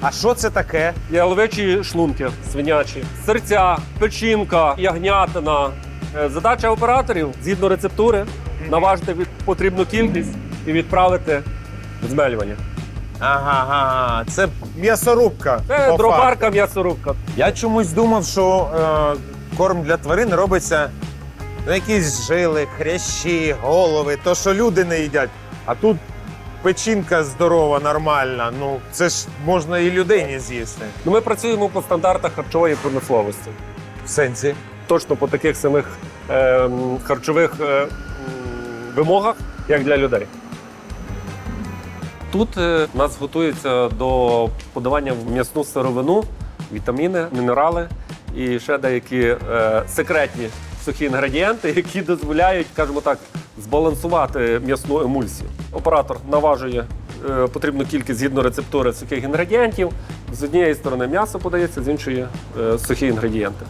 А що це таке? яловичі шлунки свинячі, серця, печінка, ягнятина. Е, Задача операторів згідно рецептури наважити від потрібну кількість і відправити в змелювання. Ага, ага. Це м'ясорубка. Це по факту. дроварка, м'ясорубка. Я чомусь думав, що е, корм для тварин робиться на якісь жили, хрящі, голови, то, що люди не їдять. А тут печінка здорова, нормальна. Ну, це ж можна і людині з'їсти. Ну, ми працюємо по стандартах харчової промисловості. В сенсі. Точно по таких самих е, харчових е, вимогах, як для людей. Тут е, нас готується до подавання в м'ясну сировину, вітаміни, мінерали і ще деякі е, секретні сухі інгредієнти, які дозволяють, скажімо так, збалансувати м'ясну емульсію. Оператор наважує е, потрібну кількість згідно рецептури сухих інгредієнтів. З однієї сторони м'ясо подається, з іншої е, сухі інгредієнти.